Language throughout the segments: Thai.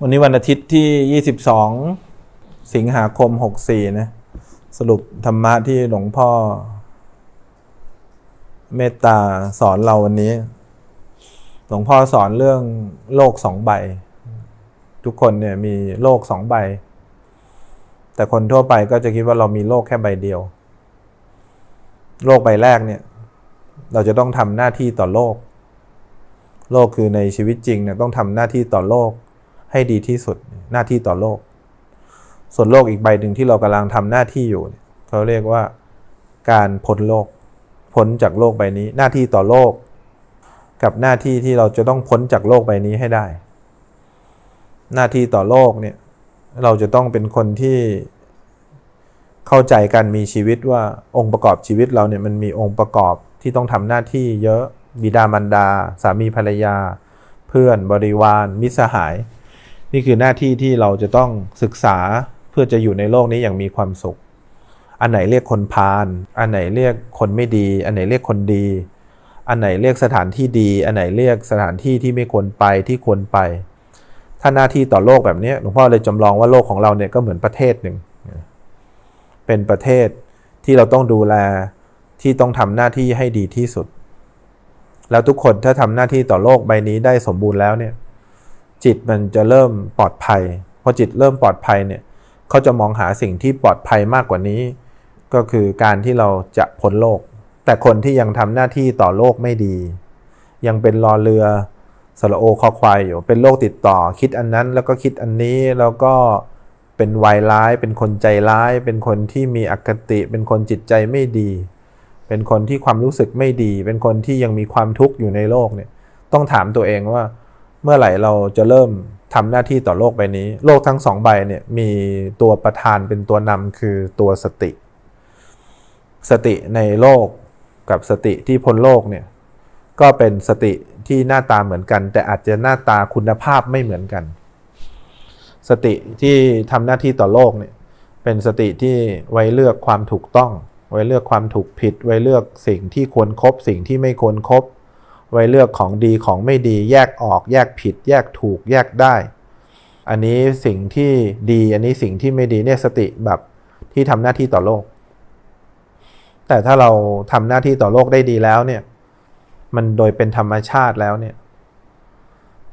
วันนี้วันอาทิตย์ที่ 22 สิงหาคม 64 นะ สรุปธรรมะที่หลวงพ่อ เมตตาสอนเราวันนี้ หลวงพ่อสอนเรื่องโลกสองใบ ทุกคนเนี่ยมีโลกสองใบ แต่คนทั่วไปก็จะคิดว่าเรามีโลกแค่ใบเดียว โลกใบแรกเนี่ย เราจะต้องทำหน้าที่ต่อโลก โลกคือในชีวิตจริงเนี่ยต้องทำหน้าที่ต่อโลก ให้ดีที่สุดหน้าที่ต่อโลก ส่วนโลกอีกใบหนึ่งที่เรากำลังทำหน้าที่อยู่เนี่ยเขาเรียกว่าการพ้นโลก พ้นจากโลกใบนี้ หน้าที่ต่อโลก กับหน้าที่ที่เราจะต้องพ้นจากโลกใบนี้ให้ได้ หน้าที่ต่อโลกเนี่ยเราจะต้องเป็นคนที่เข้าใจการมีชีวิตว่าองค์ประกอบชีวิตเราเนี่ยมันมีองค์ประกอบที่ต้องทำหน้าที่เยอะบิดามารดา สามีภรรยา เพื่อนบริวารมิตรสหาย นี่คือหน้าที่ที่เราจะต้องศึกษาเพื่อจะอยู่ในโลกนี้อย่างมีความสุข อันไหนเรียกคนพาลอันไหนเรียกคนไม่ดี อันไหนเรียกคนดี อันไหนเรียกสถานที่ดี อันไหนเรียกสถานที่ที่ไม่ควรไปที่ควรไป ถ้าหน้าที่ต่อโลกแบบนี้หลวงพ่อเลยจำลองว่าโลกของเราเนี่ยก็เหมือนประเทศหนึ่ง เป็นประเทศที่เราต้องดูแลที่ต้องทำหน้าที่ให้ดีที่สุด แล้วทุกคนถ้าทำหน้าที่ต่อโลกใบนี้ได้สมบูรณ์แล้วเนี่ย จิตมันจะเริ่มปลอดภัยพอจิตเริ่มปลอดภัยเนี่ยเขาจะมองหาสิ่งที่ปลอดภัยมากกว่านี้ ก็คือการที่เราจะพ้นโลก แต่คนที่ยังทำหน้าที่ต่อโลกไม่ดี ยังเป็นรอเรือสระโอคอควายอยู่เป็นโรคติดต่อคิดอันนั้นแล้วก็คิดอันนี้แล้วก็เป็นวายร้าย เป็นคนใจร้าย เป็นคนที่มีอคติ เป็นคนจิตใจไม่ดี เป็นคนที่ความรู้สึกไม่ดี เป็นคนที่ยังมีความทุกข์อยู่ในโลกเนี่ยต้องถามตัวเองว่า เมื่อไหร่เราจะเริ่มทำหน้าที่ต่อโลกใบนี้ โลกทั้งสองใบเนี่ยมีตัวประธานเป็นตัวนำคือตัวสติ สติในโลกกับสติที่พ้นโลกเนี่ยก็เป็นสติที่หน้าตาเหมือนกัน แต่อาจจะหน้าตาคุณภาพไม่เหมือนกัน สติที่ทำหน้าที่ต่อโลกเนี่ยเป็นสติที่ไว้เลือกความถูกต้อง ไว้เลือกความถูกผิด ไว้เลือกสิ่งที่ควรครบสิ่งที่ไม่ควรครบ ไว้เลือกของดีของไม่ดี แยกออก แยกผิด แยกถูก แยกได้ อันนี้สิ่งที่ดี อันนี้สิ่งที่ไม่ดีเนี่ยสติแบบที่ทำหน้าที่ต่อโลก แต่ถ้าเราทำหน้าที่ต่อโลกได้ดีแล้วเนี่ย มันโดยเป็นธรรมชาติแล้วเนี่ย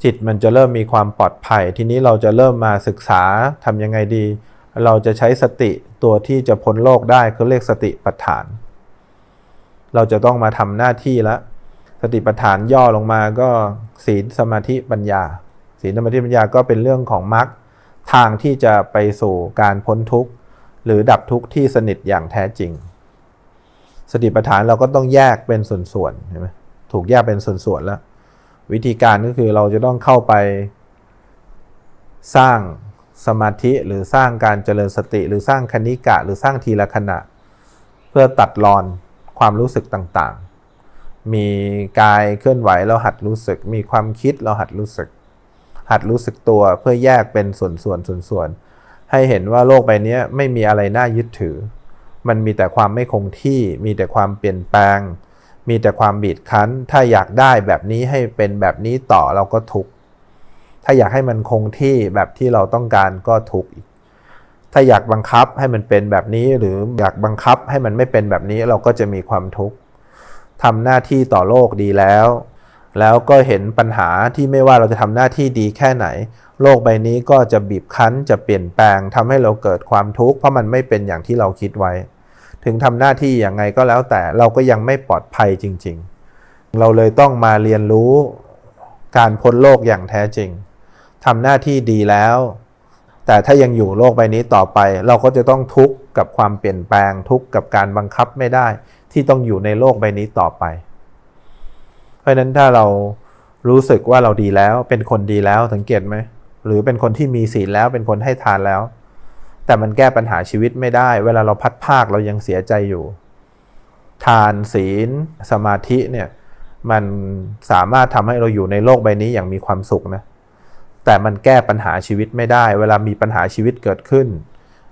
จิตมันจะเริ่มมีความปลอดภัย ทีนี้เราจะเริ่มมาศึกษาทำยังไงดี เราจะใช้สติตัวที่จะพ้นโลกได้คือเรียกสติปัฏฐาน เราจะต้องมาทำหน้าที่แล้ว สติปัฏฐานย่อลงมาก็ศีลสมาธิปัญญา ศีลสมาธิปัญญาก็เป็นเรื่องของมรรคทางที่จะไปสู่การพ้นทุกข์ หรือดับทุกข์ที่สนิทอย่างแท้จริง สติปัฏฐานเราก็ต้องแยกเป็นส่วนๆเห็นไหมถูกแยกเป็นส่วนๆแล้ว วิธีการก็คือเราจะต้องเข้าไปสร้างสมาธิหรือสร้างการเจริญสติ หรือสร้างคณิกะ หรือสร้างทีละขณะ เพื่อตัดรอนความรู้สึกต่างๆ มีกายเคลื่อนไหวเราหัดรู้สึก มีความคิดเราหัดรู้สึก หัดรู้สึกตัวเพื่อแยกเป็นส่วนๆส่วนๆให้เห็นว่าโลกใบนี้ไม่มีอะไรน่ายึดถือ มันมีแต่ความไม่คงที่ มีแต่ความเปลี่ยนแปลง มีแต่ความบีดคั้น ถ้าอยากได้แบบนี้ให้เป็นแบบนี้ต่อเราก็ทุกข์ ถ้าอยากให้มันคงที่แบบที่เราต้องการก็ทุกข์อีก ถ้าอยากบังคับให้มันเป็นแบบนี้หรืออยากบังคับให้มันไม่เป็นแบบนี้เราก็จะมีความทุกข์ ทำหน้าที่ต่อโลกดีแล้ว แล้วก็เห็นปัญหาที่ไม่ว่าเราจะทำหน้าที่ดีแค่ไหน โลกใบนี้ก็จะบีบคั้นจะเปลี่ยนแปลงทำให้เราเกิดความทุกข์เพราะมันไม่เป็นอย่างที่เราคิดไว้ ถึงทำหน้าที่อย่างไงก็แล้วแต่เราก็ยังไม่ปลอดภัยจริง ๆ เราเลยต้องมาเรียนรู้การพ้นโลกอย่างแท้จริงทำหน้าที่ดีแล้ว แต่ถ้ายังอยู่โลกใบนี้ต่อไป เราก็จะต้องทุกข์กับความเปลี่ยนแปลงทุกข์กับการบังคับไม่ได้ ที่ต้องอยู่ในโลกใบนี้ต่อไป เพราะฉะนั้นถ้าเรารู้สึกว่าเราดีแล้ว เป็นคนดีแล้วสังเกตไหม หรือเป็นคนที่มีศีลแล้วเป็นคนให้ทานแล้ว แต่มันแก้ปัญหาชีวิตไม่ได้ เวลาเราพัดภาคเรายังเสียใจอยู่ ทานศีล สมาธิเนี่ยมันสามารถทำให้เราอยู่ในโลกใบนี้อย่างมีความสุขนะแต่มันแก้ปัญหาชีวิตไม่ได้ เวลามีปัญหาชีวิตเกิดขึ้น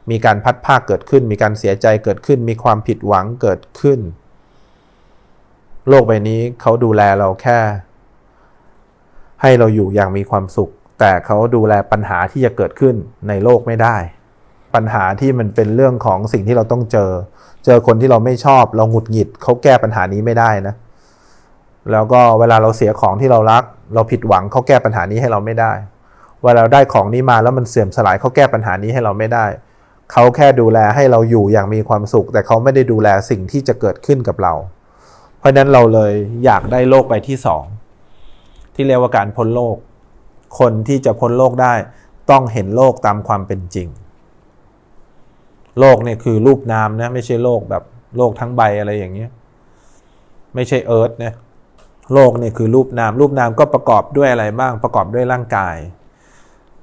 มีการพัดภาคเกิดขึ้น มีการเสียใจเกิดขึ้น มีความผิดหวังเกิดขึ้น โลกใบนี้เขาดูแลเราแค่ ให้เราอยู่อย่างมีความสุข แต่เขาดูแลปัญหาที่จะเกิดขึ้นในโลกไม่ได้ ปัญหาที่มันเป็นเรื่องของสิ่งที่เราต้องเจอ เจอคนที่เราไม่ชอบ เราหงุดหงิดเขาแก้ปัญหานี้ไม่ได้นะ แล้วก็เวลาเราเสียของที่เรารัก เราผิดหวังเขาแก้ปัญหานี้ให้เราไม่ได้ เวลาเราได้ของนี้มาแล้วมันเสื่อมสลายเขาแก้ปัญหานี้ให้เราไม่ได้เขาแค่ดูแลให้เราอยู่อย่างมีความสุข แต่เขาไม่ได้ดูแลสิ่งที่จะเกิดขึ้นกับเรา เพราะฉะนั้นเราเลยอยากได้โลกใบที่สองที่เรียกว่าการพ้นโลก คนที่จะพ้นโลกได้ ต้องเห็นโลกตามความเป็นจริง โลกเนี่ยคือรูปนามนะไม่ใช่โลกแบบโลกทั้งใบอะไรอย่างเงี้ยไม่ใช่เอิร์ธนะโลกเนี่ยคือรูปนาม รูปนามก็ประกอบด้วยอะไรบ้างประกอบด้วยร่างกาย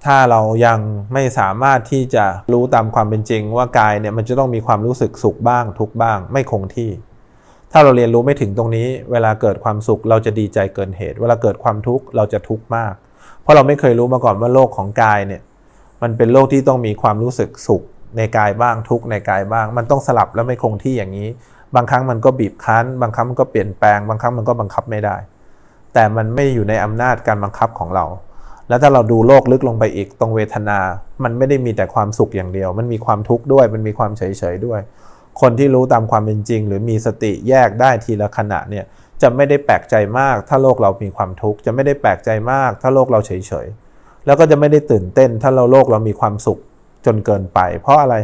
ถ้าเรายังไม่สามารถที่จะรู้ตามความเป็นจริง ว่ากายเนี่ยมันจะต้องมีความรู้สึกสุขบ้าง ทุกบ้าง ไม่คงที่ ถ้าเราเรียนรู้ไม่ถึงตรงนี้ เวลาเกิดความสุขเราจะดีใจเกินเหตุ เวลาเกิดความทุกข์เราจะทุกข์มาก เพราะเราไม่เคยรู้มาก่อนว่าโลกของกายเนี่ยมันเป็นโลกที่ต้องมีความรู้สึกสุขในกายบ้างทุกข์ในกายบ้าง มันต้องสลับแล้วไม่คงที่อย่างนี้ บางครั้งมันก็บีบคั้น บางครั้งมันก็เปลี่ยนแปลง บางครั้งมันก็บังคับไม่ได้ แต่มันไม่อยู่ในอำนาจการบังคับของเรา แล้วถ้าเราดูโลกลึกลงไปอีกตรงเวทนา มันไม่ได้มีแต่ความสุขอย่างเดียว มันมีความทุกข์ด้วย มันมีความเฉยๆด้วย คนที่รู้ตามความเป็นจริง หรือมีสติแยกได้ทีละขณะเนี่ยจะไม่ได้แปลกใจมาก ถ้าโลกเรามีความทุกข์จะไม่ได้แปลกใจมาก ถ้าโลกเราเฉยๆแล้วก็จะไม่ได้ตื่นเต้น ถ้าเราโลกเรามีความสุขจนเกินไป เพราะอะไร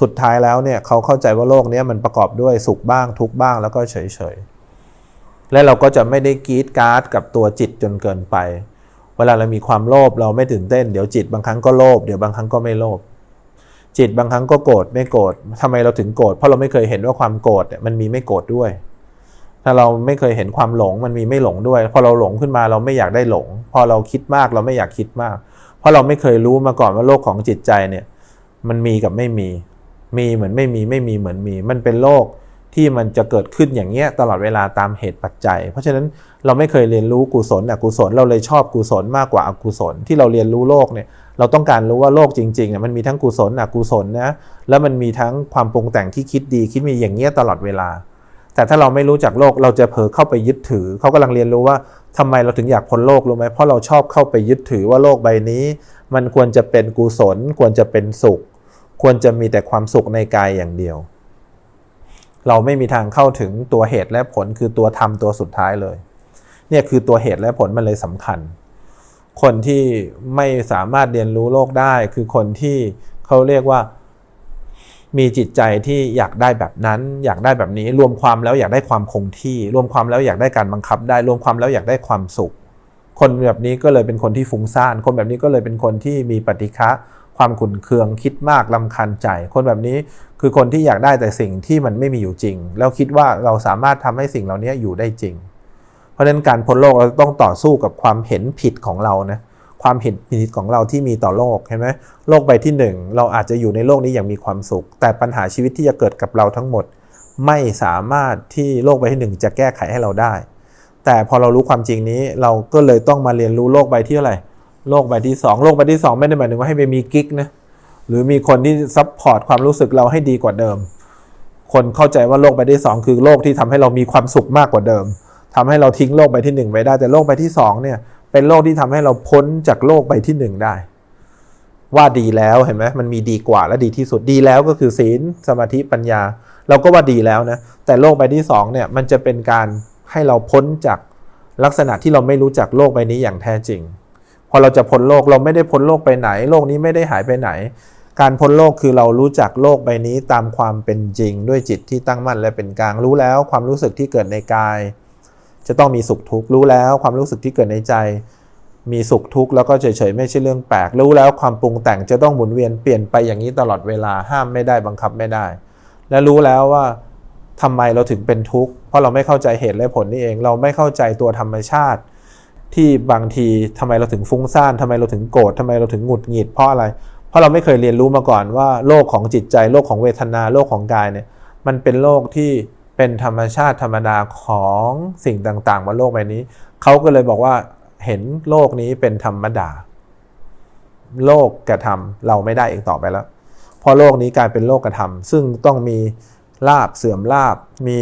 สุดท้ายแล้วเนี่ยเขาเข้าใจว่าโลกนี้มันประกอบด้วยสุขบ้างทุกบ้างแล้วก็เฉยๆและเราก็จะไม่ได้กีดการ์ดกับตัวจิตจนเกินไป เวลาเรามีความโลภเราไม่ตื่นเต้น เดี๋ยวจิตบางครั้งก็โลภเดี๋ยวบางครั้งก็ไม่โลภจิตบางครั้งก็โกรธไม่โกรธทำไมเราถึงโกรธเพราะเราไม่เคยเห็นว่าความโกรธมันมีไม่โกรธด้วย ถ้าเราไม่เคยเห็นความหลงมันมีไม่หลงด้วย พอเราหลงขึ้นมาเราไม่อยากได้หลง พอเราคิดมากเราไม่อยากคิดมาก เพราะเราไม่เคยรู้มาก่อนว่าโลกของจิตใจเนี่ยมันมีกับไม่มี มีเหมือนไม่มีไม่มีเหมือนมี มันเป็นโลก ที่มันจะเกิดขึ้นอย่างเงี้ยตลอดเวลาตามเหตุปัจจัย เพราะฉะนั้นเราไม่เคยเรียนรู้กุศลอกุศลเราเลยชอบกุศลมากกว่าอกุศลที่เราเรียนรู้โลกเนี่ยเราต้องการรู้ว่าโลกจริงๆเนี่ยมันมีทั้งกุศลอกุศลนะแล้วมันมีทั้งความปรุงแต่งที่คิดดีคิดมีอย่างเงี้ยตลอดเวลา แต่ถ้าเราไม่รู้จักโลกเราจะเผลอเข้าไปยึดถือเขากำลังเรียนรู้ว่าทำไมเราถึงอยากพ้นโลกรู้ไหมเพราะเราชอบเข้าไปยึดถือว่าโลกใบนี้ มันควรจะเป็นกุศล ควรจะเป็นสุข ควรจะมีแต่ความสุขในกายอย่างเดียว เราไม่มีทางเข้าถึงตัวเหตุและผลคือตัวธรรมตัวสุดท้ายเลย เนี่ยคือตัวเหตุและผลมันเลยสำคัญ คนที่ไม่สามารถเรียนรู้โลกได้ คือคนที่เขาเรียกว่ามีจิตใจที่อยากได้แบบนั้น อยากได้แบบนี้ รวมความแล้วอยากได้ความคงที่ รวมความแล้วอยากได้การบังคับได้ รวมความแล้วอยากได้ความสุข คนแบบนี้ก็เลยเป็นคนที่ฟุ้งซ่าน คนแบบนี้ก็เลยเป็นคนที่มีปฏิฆะ ความขุ่นเคืองคิดมากลำคันใจ คนแบบนี้คือคนที่อยากได้แต่สิ่งที่มันไม่มีอยู่จริง แล้วคิดว่าเราสามารถทำให้สิ่งเหล่านี้อยู่ได้จริง เพราะฉะนั้นการพ้นโลกเราต้องต่อสู้กับความเห็นผิดของเรานะความเห็นผิดของเราที่มีต่อโลกเห็นไหมโลกใบที่หนึ่งเราอาจจะอยู่ในโลกนี้อย่างมีความสุข แต่ปัญหาชีวิตที่จะเกิดกับเราทั้งหมด ไม่สามารถที่โลกใบที่หนึ่งจะแก้ไขให้เราได้ แต่พอเรารู้ความจริงนี้เราก็เลยต้องมาเรียนรู้โลกใบที่เท่าไหร่ โลกใบที่สองโลกใบที่สองไม่ได้หมายถึงว่าให้ไปมีกิ๊กนะหรือมีคนที่ซัพพอร์ตความรู้สึกเราให้ดีกว่าเดิม คนเข้าใจว่าโลกใบที่สองคือโลกที่ทำให้เรามีความสุขมากกว่าเดิมทำให้เราทิ้งโลกใบที่หนึ่งไว้ได้แต่โลกใบที่สองเนี่ยเป็นโลกที่ทำให้เราพ้นจากโลกใบที่หนึ่งได้ ว่าดีแล้วเห็นไหมมันมีดีกว่าและดีที่สุดดีแล้วก็คือศีลสมาธิปัญญา เราก็ว่าดีแล้วนะแต่โลกใบที่สองเนี่ยมันจะเป็นการให้เราพ้นจากลักษณะที่เราไม่รู้จักโลกใบนี้อย่างแท้จริง อเราจะพ้นโลกเราไม่ได้พ้นโลกไปไหน โลกนี้ไม่ได้หายไปไหน การพ้นโลกคือเรารู้จักโลกใบนี้ตามความเป็นจริง ด้วยจิตที่ตั้งมั่นและเป็นกลางรู้แล้ว ความรู้สึกที่เกิดในกาย จะต้องมีสุขทุกข์รู้แล้ว ความรู้สึกที่เกิดในใจ มีสุขทุกข์แล้วก็เฉยๆไม่ใช่เรื่องแปลกรู้แล้วความปรุงแต่งจะต้องหมุนเวียนเปลี่ยนไปอย่างนี้ตลอดเวลาห้ามไม่ได้บังคับไม่ได้ และรู้แล้วว่าทำไมเราถึงเป็นทุกข์เพราะเราไม่เข้าใจเหตุและผลนี่เอง เราไม่เข้าใจตัวธรรมชาติ ที่บางทีทำไมเราถึงฟุ้งซ่านทำไมเราถึงโกรธทำไมเราถึงหงุดหงิดเพราะอะไร เพราะเราไม่เคยเรียนรู้มาก่อนว่าโลกของจิตใจโลกของเวทนาโลกของกายเนี่ยมันเป็นโลกที่เป็นธรรมชาติธรรมดาของสิ่งต่างๆบนโลกใบนี้ เขาก็เลยบอกว่าเห็นโลกนี้เป็นธรรมดา โลกกระทำเราไม่ได้อีกต่อไปแล้ว เพราะโลกนี้กลายเป็นโลกกระทำซึ่งต้องมีลาบเสื่อมลาบ มี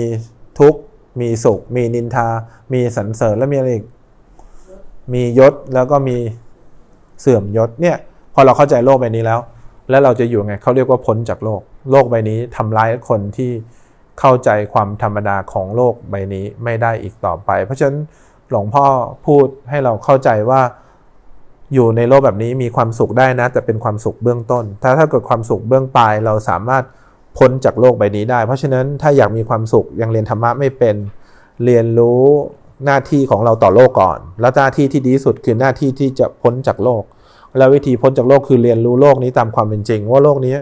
ทุกข์ มีสุข มีนินทา มีสรรเสริญและมีอะไรอีก มียศแล้วก็มีเสื่อมยศเนี่ยพอเราเข้าใจโลกใบนี้แล้ว แล้วเราจะอยู่ไงเขาเรียกว่าพ้นจากโลก โลกใบนี้ทำร้ายคนที่เข้าใจความธรรมดาของโลกใบนี้ไม่ได้อีกต่อไป เพราะฉะนั้นหลวงพ่อพูดให้เราเข้าใจว่าอยู่ในโลกแบบนี้มีความสุขได้นะ แต่เป็นความสุขเบื้องต้น ถ้าถ้าเกิดความสุขเบื้องปลายเราสามารถพ้นจากโลกใบนี้ได้ เพราะฉะนั้นถ้าอยากมีความสุขยังเรียนธรรมะไม่เป็น เรียนรู้ หน้าที่ของเราต่อโลกก่อน แล้วหน้าที่ที่ดีสุดคือหน้าที่ที่จะพ้นจากโลก แล้ววิธีพ้นจากโลกคือเรียนรู้โลกนี้ตามความเป็นจริง ว่าโลกนี้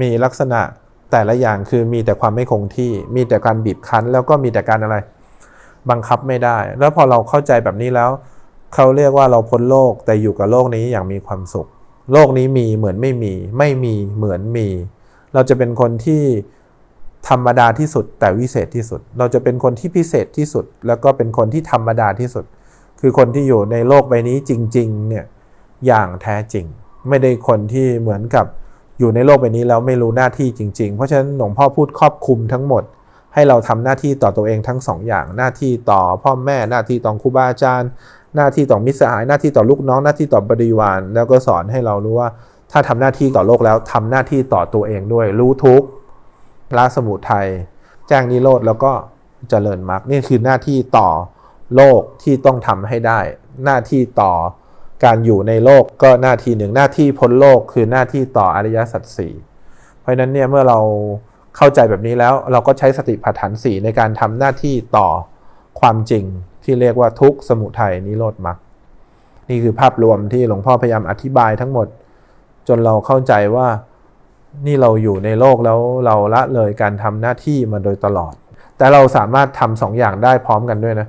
มีลักษณะแต่ละอย่างคือมีแต่ความไม่คงที่ มีแต่การบีบคั้น แล้วก็มีแต่การอะไร บังคับไม่ได้ แล้วพอเราเข้าใจแบบนี้แล้ว เขาเรียกว่าเราพ้นโลกแต่อยู่กับโลกนี้อย่างมีความสุข โลกนี้มีเหมือนไม่มี ไม่มีเหมือนมี เราจะเป็นคนที่ ธรรมดาที่สุด แต่วิเศษที่สุด เราจะเป็นคนที่พิเศษที่สุด แล้วก็เป็นคนที่ธรรมดาที่สุด คือคนที่อยู่ในโลกใบนี้จริงๆเนี่ยอย่างแท้จริง ไม่ได้คนที่เหมือนกับอยู่ในโลกใบนี้แล้วไม่รู้หน้าที่จริง ๆ เพราะฉะนั้นหลวงพ่อพูดครอบคลุมทั้งหมด ให้เราทำหน้าที่ต่อตัวเองทั้งสองอย่างหน้าที่ต่อพ่อแม่หน้าที่ต่อครูบาอาจารย์ หน้าที่ต่อมิตรสหายหน้าที่ต่อลูกน้องหน้าที่ต่อบริวารแล้วก็สอนให้เรารู้ว่าถ้าทำหน้าที่ต่อโลกแล้วทำหน้าที่ต่อตัวเองด้วยรู้ทุก ละสมุทัยแจ้งนิโรธแล้วก็เจริญมรรคนี่คือหน้าที่ต่อโลกที่ต้องทำให้ได้ หน้าที่ต่อการอยู่ในโลกก็หน้าที่หนึ่งหน้าที่พ้นโลกคือหน้าที่ต่ออริยสัจสี่เพราะฉะนั้นเนี่ยเมื่อเราเข้าใจแบบนี้แล้วเราก็ใช้สติปัฏฐานสี่ในการทำหน้าที่ต่อความจริงที่เรียกว่าทุกสมุทัยนิโรธมรรคนี่คือภาพรวมที่หลวงพ่อพยายามอธิบายทั้งหมด จนเราเข้าใจว่า นี่เราอยู่ในโลกแล้วเราละเลยการทำหน้าที่มาโดยตลอด แต่เราสามารถทำสองอย่างได้พร้อมกันด้วยนะ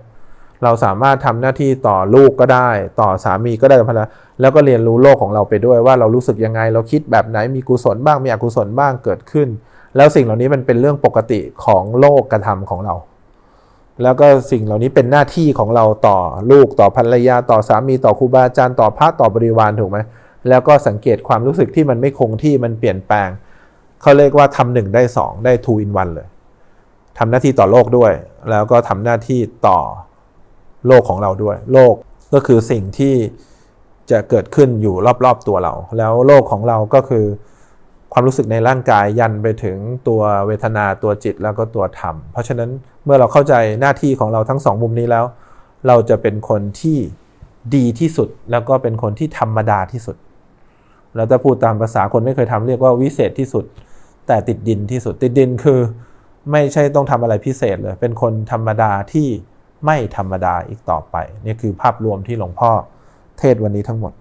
เราสามารถทำหน้าที่ต่อลูกก็ได้ ต่อสามีก็ได้พละแล้วก็เรียนรู้โลกของเราไปด้วยว่าเรารู้สึกยังไง เราคิดแบบไหนมีกุศลบ้างมีอกุศลบ้างเกิดขึ้น แล้วสิ่งเหล่านี้มันเป็นเรื่องปกติของโลกกระทำของเราแล้วก็สิ่งเหล่านี้เป็นหน้าที่ของเราต่อลูกต่อภรรยาต่อสามีต่อครูบาอาจารย์ต่อพระต่อบริวารถูกไหม แล้วก็สังเกตความรู้สึกที่มันไม่คงที่มันเปลี่ยนแปลงเขาเรียกว่าทำหนึ่งได้สองได้ two in one เลยทำหน้าที่ต่อโลกด้วย แล้วก็ทำหน้าที่ต่อโลกของเราด้วย โลกก็คือสิ่งที่จะเกิดขึ้นอยู่รอบๆตัวเรา แล้วโลกของเราก็คือความรู้สึกในร่างกายยันไปถึงตัวเวทนาตัวจิตแล้วก็ตัวธรรม เพราะฉะนั้นเมื่อเราเข้าใจหน้าที่ของเราทั้งสองมุมนี้แล้ว เราจะเป็นคนที่ดีที่สุด แล้วก็เป็นคนที่ธรรมดาที่สุด แล้วถ้าพูดตามภาษาคนไม่เคยทำเรียกว่าวิเศษที่สุด แต่ติดดินที่สุดติดดินคือ ไม่ใช่ต้องทำอะไรพิเศษเลย เป็นคนธรรมดาที่ไม่ธรรมดาอีกต่อไป นี่คือภาพรวมที่หลวงพ่อเทศวันนี้ทั้งหมด